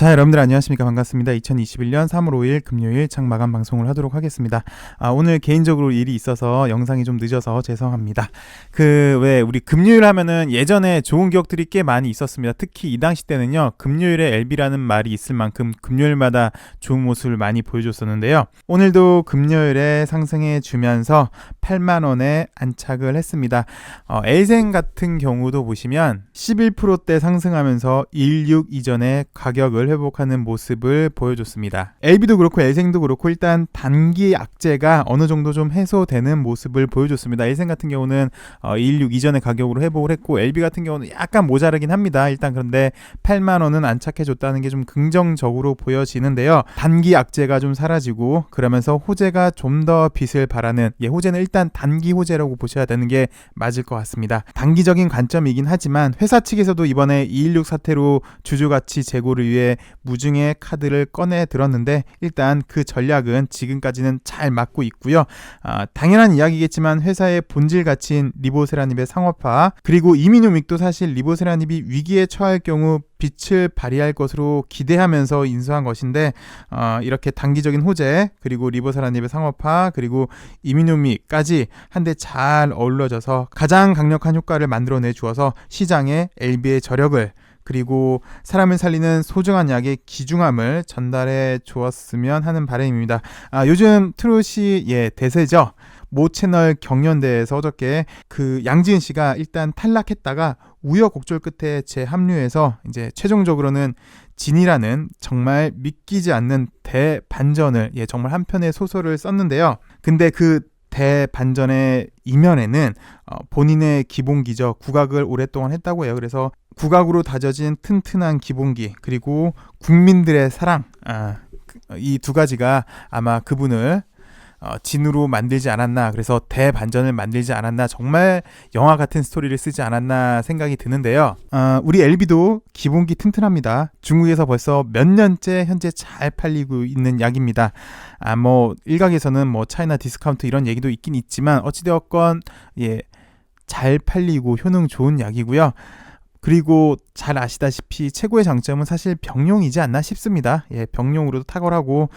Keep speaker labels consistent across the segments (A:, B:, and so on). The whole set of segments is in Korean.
A: 자, 여러분들 안녕하십니까? 반갑습니다. 2021년 3월 5일 금요일 창마감 방송을 하도록 하겠습니다. 아, 오늘 개인적으로 일이 있어서 영상이 좀 늦어서 죄송합니다. 그, 왜, 우리 금요일 하면은 예전에 좋은 기억들이 꽤 많이 있었습니다. 특히 이 당시 때는요, 금요일에 LB라는 말이 있을 만큼 금요일마다 좋은 모습을 많이 보여줬었는데요. 오늘도 금요일에 상승해 주면서 8만 원에 안착을 했습니다. 어, 엘생 같은 경우도 보시면 11%대 상승하면서 16 이전의 가격을 회복하는 모습을 보여줬습니다. LB도 그렇고 엘생도 그렇고 일단 단기 악재가 어느 정도 좀 해소되는 모습을 보여줬습니다. 엘생 같은 경우는 어, 216 이전의 가격으로 회복을 했고 LB 같은 경우는 약간 모자르긴 합니다. 일단 그런데 8만 원은 안착해줬다는 게 좀 긍정적으로 보여지는데요. 단기 악재가 좀 사라지고 그러면서 호재가 좀 더 빛을 발하는 예, 호재는 일단 단기 호재라고 보셔야 되는 게 맞을 것 같습니다. 단기적인 관점이긴 하지만 회사 측에서도 이번에 216 사태로 주주가치 제고를 위해 무중의 카드를 꺼내 들었는데 일단 그 전략은 지금까지는 잘 맞고 있고요. 아, 당연한 이야기겠지만 회사의 본질 가치인 리보세라닙의 상업화 그리고 이민우믹도 사실 리보세라닙이 위기에 처할 경우 빛을 발휘할 것으로 기대하면서 인수한 것인데 어, 이렇게 단기적인 호재 그리고 리보세라닙의 상업화 그리고 이민우믹까지 한데 잘 어우러져서 가장 강력한 효과를 만들어내 주어서 시장에 LB의 저력을 그리고 사람을 살리는 소중한 약의 기중함을 전달해 주었으면 하는 바람입니다. 아, 요즘 트롯이 예 대세죠. 모 채널 경연대회에서 어저께 그 양지은 씨가 일단 탈락했다가 우여곡절 끝에 재합류해서 이제 최종적으로는 진이라는 정말 믿기지 않는 대반전을 예 정말 한 편의 소설을 썼는데요. 근데 그 대반전의 이면에는 어, 본인의 기본기죠. 국악을 오랫동안 했다고 해요. 그래서 국악으로 다져진 튼튼한 기본기 그리고 국민들의 사랑 아, 이두 가지가 아마 그분을 어, 진으로 만들지 않았나 그래서 대반전을 만들지 않았나 정말 영화 같은 스토리를 쓰지 않았나 생각이 드는데요. 어, 우리 LB도 기본기 튼튼합니다. 중국에서 벌써 몇 년째 현재 잘 팔리고 있는 약입니다. 아 뭐 일각에서는 뭐 차이나 디스카운트 이런 얘기도 있긴 있지만 어찌되었건 예 잘 팔리고 효능 좋은 약이고요 그리고 잘 아시다시피 최고의 장점은 사실 병용이지 않나 싶습니다. 예, 병용으로도 탁월하고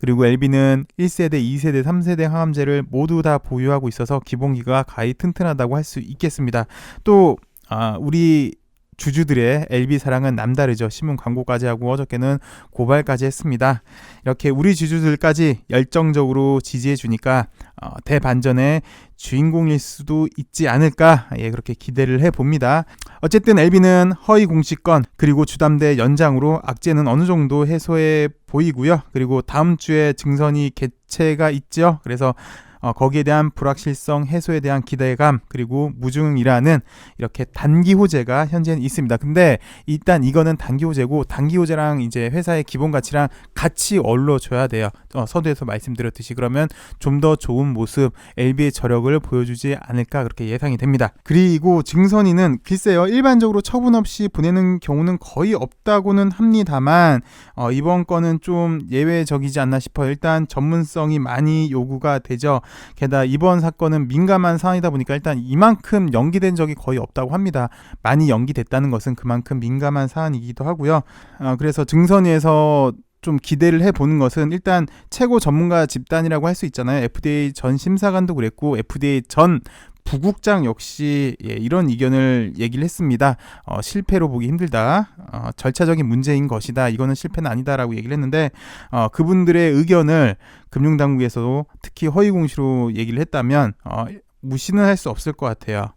A: 그리고 LB는 1세대, 2세대, 3세대 항암제를 모두 다 보유하고 있어서 기본기가 가히 튼튼하다고 할 수 있겠습니다. 또 아, 우리 주주들의 LB 사랑은 남다르죠. 신문 광고까지 하고 어저께는 고발까지 했습니다. 이렇게 우리 주주들까지 열정적으로 지지해 주니까 어, 대반전의 주인공일 수도 있지 않을까 예 그렇게 기대를 해 봅니다. 어쨌든 LB는 허위 공시권 그리고 주담대 연장으로 악재는 어느 정도 해소해 보이고요. 그리고 다음 주에 증선이 개최가 있죠. 그래서 어, 거기에 대한 불확실성 해소에 대한 기대감 그리고 무중이라는 이렇게 단기 호재가 현재는 있습니다. 근데 일단 이거는 단기 호재고 단기 호재랑 이제 회사의 기본 가치랑 같이 어울러줘야 돼요. 어, 서두에서 말씀드렸듯이 그러면 좀 더 좋은 모습 LB의 저력을 보여주지 않을까 그렇게 예상이 됩니다. 그리고 증선이는 글쎄요 일반적으로 처분 없이 보내는 경우는 거의 없다고는 합니다만 어, 이번 건은 좀 예외적이지 않나 싶어요. 일단 전문성이 많이 요구가 되죠. 게다가 이번 사건은 민감한 사안이다 보니까 일단 이만큼 연기된 적이 거의 없다고 합니다. 많이 연기됐다는 것은 그만큼 민감한 사안이기도 하고요. 어, 그래서 증선위에서 좀 기대를 해보는 것은 일단 최고 전문가 집단이라고 할 수 있잖아요. FDA 전 심사관도 그랬고 FDA 전 부국장 역시 예, 이런 의견을 얘기를 했습니다. 어, 실패로 보기 힘들다. 어, 절차적인 문제인 것이다. 이거는 실패는 아니다라고 얘기를 했는데 어, 그분들의 의견을 금융당국에서도 특히 허위 공시로 얘기를 했다면 어, 무시는 할 수 없을 것 같아요.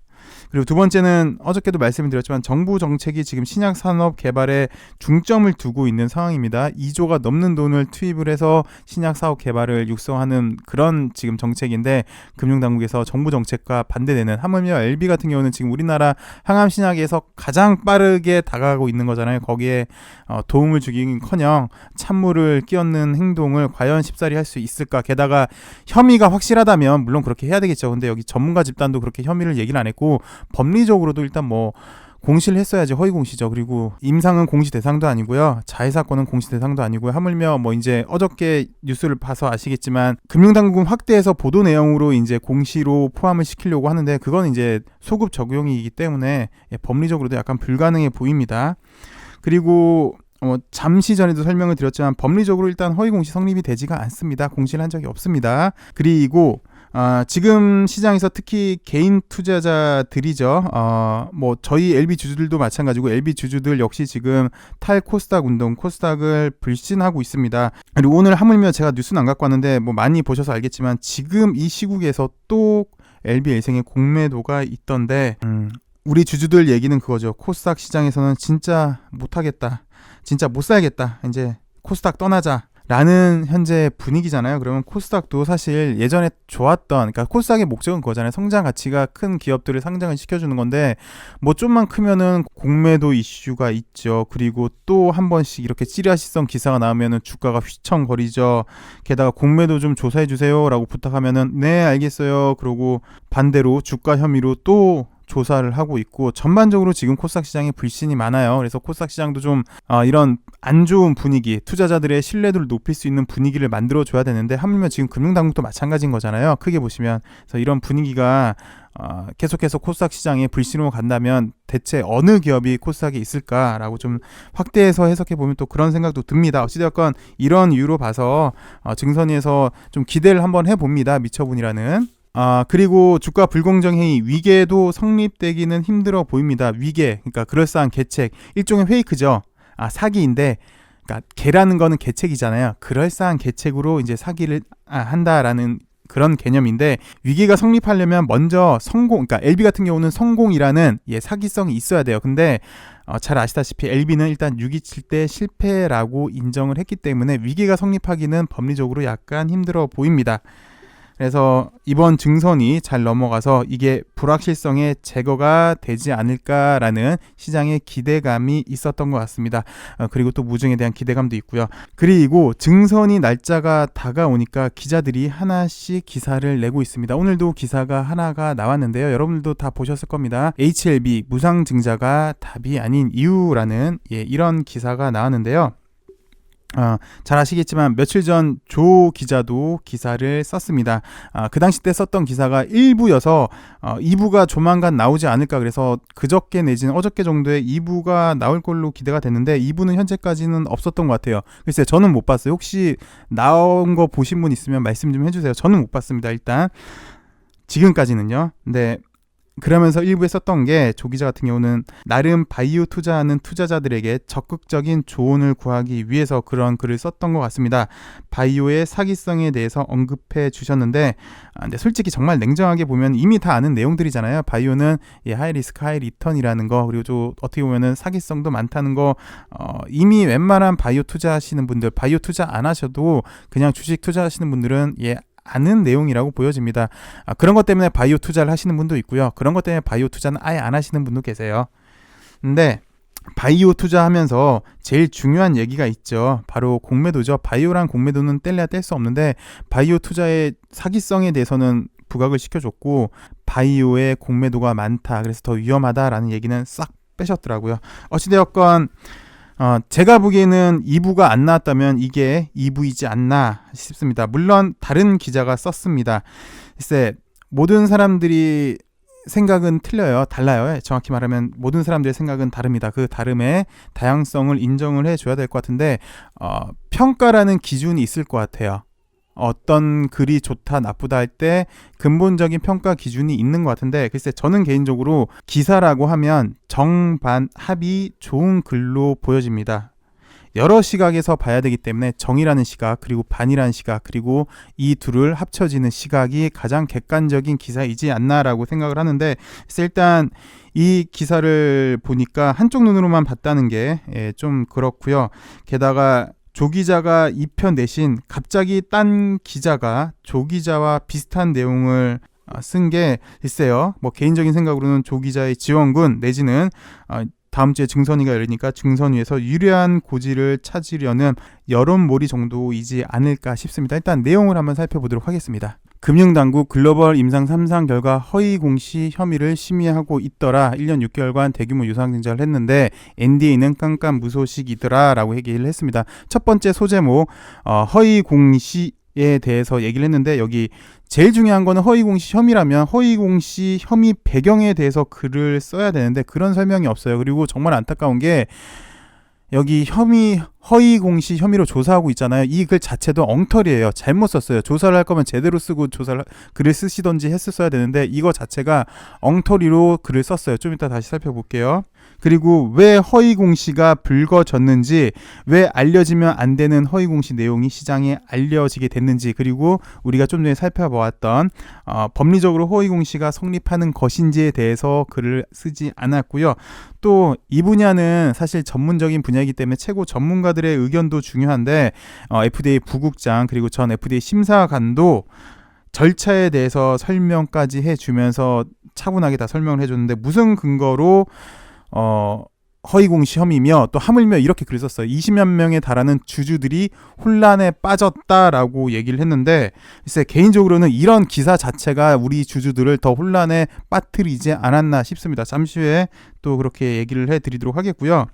A: 그리고 두 번째는 어저께도 말씀을 드렸지만 정부 정책이 지금 신약 산업 개발에 중점을 두고 있는 상황입니다. 2조가 넘는 돈을 투입을 해서 신약 사업 개발을 육성하는 그런 지금 정책인데 금융 당국에서 정부 정책과 반대되는 하물며 LB 같은 경우는 지금 우리나라 항암 신약에서 가장 빠르게 다가가고 있는 거잖아요. 거기에 어, 도움을 주기는커녕 찬물을 끼얹는 행동을 과연 쉽사리 할 수 있을까? 게다가 혐의가 확실하다면 물론 그렇게 해야 되겠죠. 근데 여기 전문가 집단도 그렇게 혐의를 얘기를 안 했고 법리적으로도 일단 뭐 공시를 했어야지 허위 공시죠. 그리고 임상은 공시 대상도 아니고요. 자해 사건은 공시 대상도 아니고요. 하물며 뭐 이제 어저께 뉴스를 봐서 아시겠지만 금융당국은 확대해서 보도 내용으로 이제 공시로 포함을 시키려고 하는데 그건 이제 소급 적용이기 때문에 예, 법리적으로도 약간 불가능해 보입니다. 그리고 어, 잠시 전에도 설명을 드렸지만 법리적으로 일단 허위 공시 성립이 되지가 않습니다. 공시를 한 적이 없습니다. 그리고 아, 지금 시장에서 특히 개인 투자자들이죠. 어, 뭐 저희 LB 주주들도 마찬가지고 LB 주주들 역시 지금 탈 코스닥 운동, 코스닥을 불신하고 있습니다. 그리고 오늘 하물며 제가 뉴스는 안 갖고 왔는데 뭐 많이 보셔서 알겠지만 지금 이 시국에서 또 LB 일생의 공매도가 있던데 음, 우리 주주들 얘기는 그거죠. 코스닥 시장에서는 진짜 못하겠다. 진짜 못 살겠다. 이제 코스닥 떠나자. 라는 현재 분위기잖아요. 그러면 코스닥도 사실 예전에 좋았던, 그러니까 코스닥의 목적은 그거잖아요. 성장 가치가 큰 기업들을 상장을 시켜주는 건데, 뭐 좀만 크면은 공매도 이슈가 있죠. 그리고 또 한 번씩 이렇게 찌라시성 기사가 나오면은 주가가 휘청거리죠. 게다가 공매도 좀 조사해주세요 라고 부탁하면은, 네, 알겠어요. 그러고 반대로 주가 혐의로 또 조사를 하고 있고 전반적으로 지금 코스닥 시장에 불신이 많아요. 그래서 코스닥 시장도 좀 어, 이런 안 좋은 분위기, 투자자들의 신뢰도를 높일 수 있는 분위기를 만들어 줘야 되는데 하물며 지금 금융당국도 마찬가지인 거잖아요. 크게 보시면 그래서 이런 분위기가 어, 계속해서 코스닥 시장에 불신으로 간다면 대체 어느 기업이 코스닥에 있을까라고 좀 확대해서 해석해 보면 또 그런 생각도 듭니다. 어찌되었건 이런 이유로 봐서 어, 증선위에서 좀 기대를 한번 해봅니다. 미처분이라는. 아, 그리고 주가 불공정 행위 위계도 성립되기는 힘들어 보입니다. 위계, 그러니까 그럴싸한 계책, 일종의 페이크죠. 아, 사기인데, 그러니까 개라는 거는 계책이잖아요. 그럴싸한 계책으로 이제 사기를 아, 한다라는 그런 개념인데 위계가 성립하려면 먼저 성공, 그러니까 LB 같은 경우는 성공이라는 예, 사기성이 있어야 돼요. 근데 어, 잘 아시다시피 LB는 일단 627 때 실패라고 인정을 했기 때문에 위계가 성립하기는 법리적으로 약간 힘들어 보입니다. 그래서 이번 증선이 잘 넘어가서 이게 불확실성의 제거가 되지 않을까라는 시장의 기대감이 있었던 것 같습니다. 어, 그리고 또 무증에 대한 기대감도 있고요. 그리고 증선이 날짜가 다가오니까 기자들이 하나씩 기사를 내고 있습니다. 오늘도 기사가 하나가 나왔는데요. 여러분들도 다 보셨을 겁니다. HLB 무상증자가 답이 아닌 이유라는 예, 이런 기사가 나왔는데요. 어, 잘 아시겠지만 며칠 전 조 기자도 기사를 썼습니다. 아, 그 당시 때 썼던 기사가 1부여서 어, 2부가 조만간 나오지 않을까 그래서 그저께 내지는 어저께 정도에 2부가 나올 걸로 기대가 됐는데 2부는 현재까지는 없었던 것 같아요. 글쎄 저는 못 봤어요. 혹시 나온 거 보신 분 있으면 말씀 좀 해주세요. 저는 못 봤습니다. 일단 지금까지는요. 근데 그러면서 일부에 썼던 게 조기자 같은 경우는 나름 바이오 투자하는 투자자들에게 적극적인 조언을 구하기 위해서 그런 글을 썼던 것 같습니다. 바이오의 사기성에 대해서 언급해 주셨는데, 아, 근데 솔직히 정말 냉정하게 보면 이미 다 아는 내용들이잖아요. 바이오는 예, 하이 리스크 하이 리턴이라는 거 그리고 또 어떻게 보면은 사기성도 많다는 거 어, 이미 웬만한 바이오 투자하시는 분들 바이오 투자 안 하셔도 그냥 주식 투자하시는 분들은 예 아는 내용이라고 보여집니다. 아, 그런 것 때문에 바이오 투자를 하시는 분도 있고요. 그런 것 때문에 바이오 투자는 아예 안 하시는 분도 계세요. 근데 바이오 투자하면서 제일 중요한 얘기가 있죠. 바로 공매도죠. 바이오랑 공매도는 뗄래야 뗄 수 없는데 바이오 투자의 사기성에 대해서는 부각을 시켜줬고 바이오의 공매도가 많다. 그래서 더 위험하다라는 얘기는 싹 빼셨더라고요. 어찌되었건 어, 제가 보기에는 2부가 안 나왔다면 이게 2부이지 않나 싶습니다. 물론 다른 기자가 썼습니다. 글쎄 모든 사람들이 생각은 틀려요. 달라요. 정확히 말하면 모든 사람들의 생각은 다릅니다. 그 다름의 다양성을 인정을 해줘야 될 것 같은데 어, 평가라는 기준이 있을 것 같아요. 어떤 글이 좋다 나쁘다 할 때 근본적인 평가 기준이 있는 것 같은데 글쎄 저는 개인적으로 기사라고 하면 정반 합이 좋은 글로 보여집니다. 여러 시각에서 봐야 되기 때문에 정이라는 시각 그리고 반이라는 시각 그리고 이 둘을 합쳐지는 시각이 가장 객관적인 기사이지 않나라고 생각을 하는데 일단 이 기사를 보니까 한쪽 눈으로만 봤다는 게좀 예, 그렇고요. 게다가 조 기자가 2편 내신 갑자기 딴 기자가 조 기자와 비슷한 내용을 아, 쓴게 있어요. 뭐 개인적인 생각으로는 조 기자의 지원군 내지는 아, 다음 주에 증선위가 열리니까 증선위에서 유리한 고지를 찾으려는 여론몰이 정도이지 않을까 싶습니다. 일단 내용을 한번 살펴보도록 하겠습니다. 금융당국 글로벌 임상 3상 결과 허위 공시 혐의를 심의하고 있더라. 1년 6개월간 대규모 유상 증자를 했는데 NDA는 깜깜 무소식이더라 라고 얘기를 했습니다. 첫 번째 소제목 어, 허위 공시 에 대해서 얘기를 했는데 여기 제일 중요한 거는 허위 공시 혐의라면 허위 공시 혐의 배경에 대해서 글을 써야 되는데 그런 설명이 없어요. 그리고 정말 안타까운 게 여기 혐의 허위 공시 혐의로 조사하고 있잖아요. 이 글 자체도 엉터리예요. 잘못 썼어요. 조사를 할 거면 제대로 쓰고 조사를 글을 쓰시던지 했었어야 되는데 이거 자체가 엉터리로 글을 썼어요. 좀 이따 다시 살펴볼게요. 그리고 왜 허위 공시가 불거졌는지 왜 알려지면 안 되는 허위 공시 내용이 시장에 알려지게 됐는지 그리고 우리가 좀 전에 살펴보았던 어, 법리적으로 허위 공시가 성립하는 것인지에 대해서 글을 쓰지 않았고요. 또 이 분야는 사실 전문적인 분야이기 때문에 최고 전문가 들의 의견도 중요한데 어, FDA 부국장 그리고 전 FDA 심사관도 절차에 대해서 설명까지 해주면서 차분하게 다 설명을 해줬는데 무슨 근거로 어 허위공시 혐의며 또 하물며 이렇게 글을 썼어요. 20여 명에 달하는 주주들이 혼란에 빠졌다라고 얘기를 했는데 글쎄 개인적으로는 이런 기사 자체가 우리 주주들을 더 혼란에 빠뜨리지 않았나 싶습니다. 잠시 후에 또 그렇게 얘기를 해드리도록 하겠고요.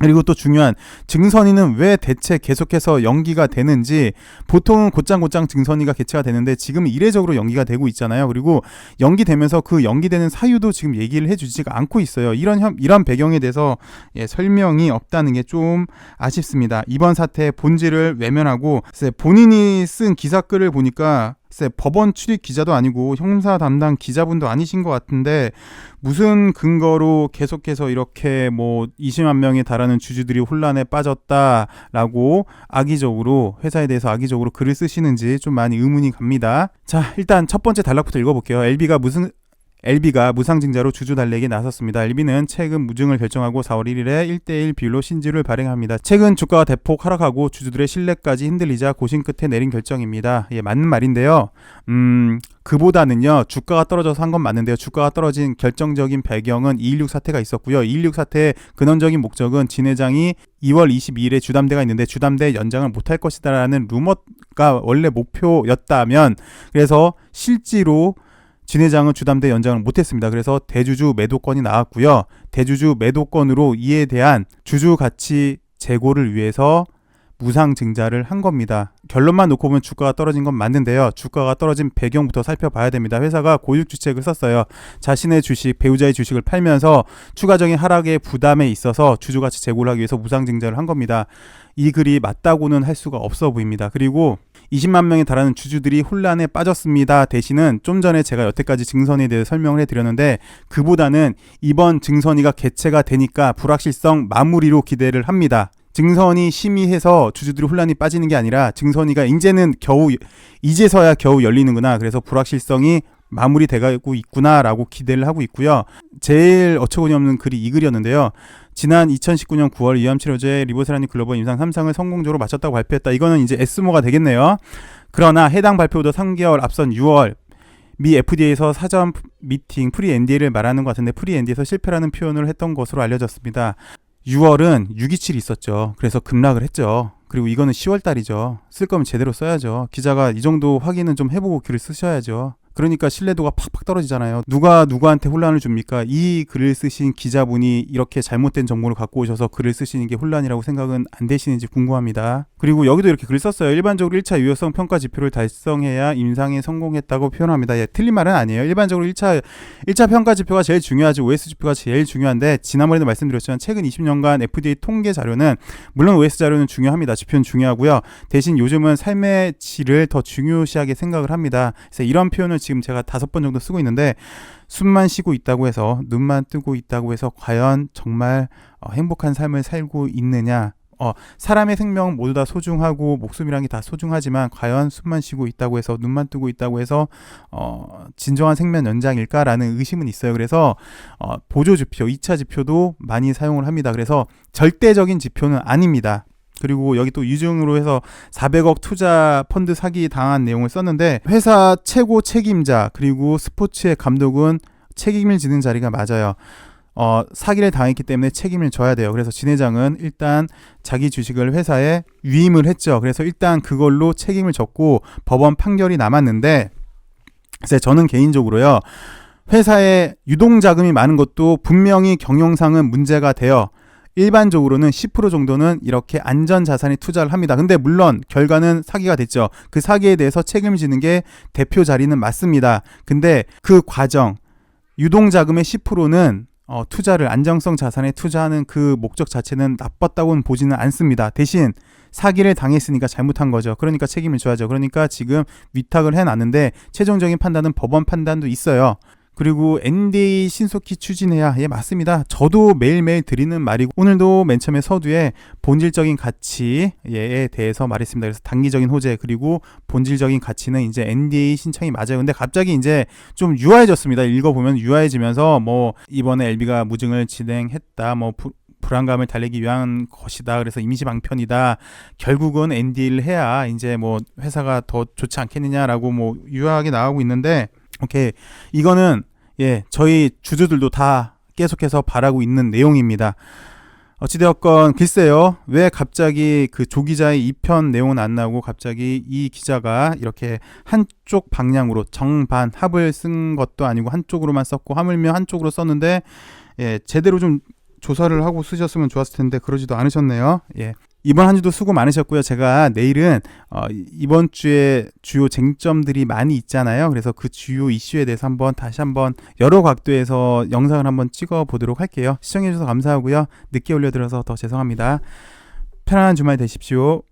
A: 그리고 또 중요한 증선이는 왜 대체 계속해서 연기가 되는지 보통은 곧장곧장 증선이가 개최가 되는데 지금 이례적으로 연기가 되고 있잖아요. 그리고 연기되면서 그 연기되는 사유도 지금 얘기를 해주지가 않고 있어요. 이런 현, 이런 배경에 대해서 예, 설명이 없다는 게 좀 아쉽습니다. 이번 사태의 본질을 외면하고 본인이 쓴 기사 글을 보니까 글쎄, 법원 출입 기자도 아니고 형사 담당 기자분도 아니신 것 같은데 무슨 근거로 계속해서 이렇게 뭐 20만 명에 달하는 주주들이 혼란에 빠졌다라고 악의적으로 회사에 대해서 악의적으로 글을 쓰시는지 좀 많이 의문이 갑니다. 자, 일단 첫 번째 단락부터 읽어볼게요. LB가 무슨 LB가 무상증자로 주주 달래기 나섰습니다. LB는 최근 무증을 결정하고 4월 1일에 1대1 비율로 신주를 발행합니다. 최근 주가가 대폭 하락하고 주주들의 신뢰까지 흔들리자 고심 끝에 내린 결정입니다. 예, 맞는 말인데요. 음, 그보다는요 주가가 떨어져서 한 건 맞는데요 주가가 떨어진 결정적인 배경은 216 사태가 있었고요 216 사태의 근원적인 목적은 진 회장이 2월 22일에 주담대가 있는데 주담대 연장을 못할 것이다라는 루머가 원래 목표였다면 그래서 실제로 진 회장은 주담대 연장을 못했습니다. 그래서 대주주 매도권이 나왔고요. 대주주 매도권으로 이에 대한 주주 가치 재고를 위해서 무상 증자를 한 겁니다. 결론만 놓고 보면 주가가 떨어진 건 맞는데요. 주가가 떨어진 배경부터 살펴봐야 됩니다. 회사가 고육 주책을 썼어요. 자신의 주식, 배우자의 주식을 팔면서 추가적인 하락의 부담에 있어서 주주 가치 재고를 하기 위해서 무상 증자를 한 겁니다. 이 글이 맞다고는 할 수가 없어 보입니다. 그리고 20만 명에 달하는 주주들이 혼란에 빠졌습니다. 대신은 좀 전에 제가 여태까지 증선에 대해 설명을 해드렸는데 그보다는 이번 증선이가 개최가 되니까 불확실성 마무리로 기대를 합니다. 증선이 심의해서 주주들이 혼란이 빠지는 게 아니라 증선이가 이제는 겨우 이제서야 겨우 열리는구나. 그래서 불확실성이 마무리돼가고 있구나라고 기대를 하고 있고요. 제일 어처구니 없는 글이 이 글이었는데요. 지난 2019년 9월 위암 치료제 리보세라닌 글로벌 임상 3상을 성공적으로 마쳤다고 발표했다. 이거는 이제 에스모가 되겠네요. 그러나 해당 발표도 3개월 앞선 6월 미 FDA에서 사전 미팅 프리 NDA를 말하는 것 같은데 프리 NDA에서 실패라는 표현을 했던 것으로 알려졌습니다. 6월은 627이 있었죠. 그래서 급락을 했죠. 그리고 이거는 10월 달이죠. 쓸 거면 제대로 써야죠. 기자가 이 정도 확인은 좀 해보고 글을 쓰셔야죠. 그러니까 신뢰도가 팍팍 떨어지잖아요. 누가 누구한테 혼란을 줍니까? 이 글을 쓰신 기자분이 이렇게 잘못된 정보를 갖고 오셔서 글을 쓰시는 게 혼란이라고 생각은 안 되시는지 궁금합니다. 그리고 여기도 이렇게 글 썼어요. 일반적으로 1차 유효성 평가 지표를 달성해야 임상에 성공했다고 표현합니다. 예, 틀린 말은 아니에요. 일반적으로 1차 1차 평가 지표가 제일 중요하지 OS 지표가 제일 중요한데 지난번에도 말씀드렸지만 최근 20년간 FDA 통계 자료는 물론 OS 자료는 중요합니다. 지표는 중요하고요. 대신 요즘은 삶의 질을 더 중요시하게 생각을 합니다. 그래서 이런 표현을 지금 제가 다섯 번 정도 쓰고 있는데 숨만 쉬고 있다고 해서 눈만 뜨고 있다고 해서 과연 정말 어, 행복한 삶을 살고 있느냐 어, 사람의 생명 모두 다 소중하고 목숨이란 게 다 소중하지만 과연 숨만 쉬고 있다고 해서 눈만 뜨고 있다고 해서 어, 진정한 생명 연장일까라는 의심은 있어요. 그래서 어, 보조 지표, 2차 지표도 많이 사용을 합니다. 그래서 절대적인 지표는 아닙니다. 그리고 여기 또 유증으로 해서 400억 투자 펀드 사기 당한 내용을 썼는데 회사 최고 책임자 그리고 스포츠의 감독은 책임을 지는 자리가 맞아요. 어, 사기를 당했기 때문에 책임을 져야 돼요. 그래서 진 회장은 일단 자기 주식을 회사에 위임을 했죠. 그래서 일단 그걸로 책임을 졌고 법원 판결이 남았는데 그래서 저는 개인적으로요. 회사에 유동 자금이 많은 것도 분명히 경영상은 문제가 돼요. 일반적으로는 10% 정도는 이렇게 안전 자산에 투자를 합니다. 근데 물론 결과는 사기가 됐죠. 그 사기에 대해서 책임을 지는 게 대표 자리는 맞습니다. 근데 그 과정 유동 자금의 10%는 어, 투자를 안정성 자산에 투자하는 그 목적 자체는 나빴다고는 보지는 않습니다. 대신 사기를 당했으니까 잘못한 거죠. 그러니까 책임을 져야죠. 그러니까 지금 위탁을 해놨는데 최종적인 판단은 법원 판단도 있어요. 그리고 NDA 신속히 추진해야 예 맞습니다. 저도 매일매일 드리는 말이고 오늘도 맨 처음에 서두에 본질적인 가치에 대해서 말했습니다. 그래서 단기적인 호재 그리고 본질적인 가치는 이제 NDA 신청이 맞아요. 근데 갑자기 이제 좀 유아해졌습니다. 읽어보면 유아해지면서 뭐 이번에 LB가 무증을 진행했다 뭐 부- 불안감을 달래기 위한 것이다. 그래서 임시 방편이다. 결국은 NDA를 해야 이제 뭐 회사가 더 좋지 않겠느냐라고 뭐 유하게 나오고 있는데 오케이 이거는 예 저희 주주들도 다 계속해서 바라고 있는 내용입니다. 어찌되었건 글쎄요 왜 갑자기 그 조 기자의 2편 내용은 안 나오고 갑자기 이 기자가 이렇게 한쪽 방향으로 정반 합을 쓴 것도 아니고 한쪽으로만 썼고 하물며 한쪽으로 썼는데 예 제대로 좀 조사를 하고 쓰셨으면 좋았을 텐데 그러지도 않으셨네요. 예. 이번 한 주도 수고 많으셨고요. 제가 내일은 어, 이- 이번 주에 주요 쟁점들이 많이 있잖아요. 그래서 그 주요 이슈에 대해서 한번 다시 한번 여러 각도에서 영상을 한번 찍어 보도록 할게요. 시청해 주셔서 감사하고요. 늦게 올려드려서 더 죄송합니다. 편안한 주말 되십시오.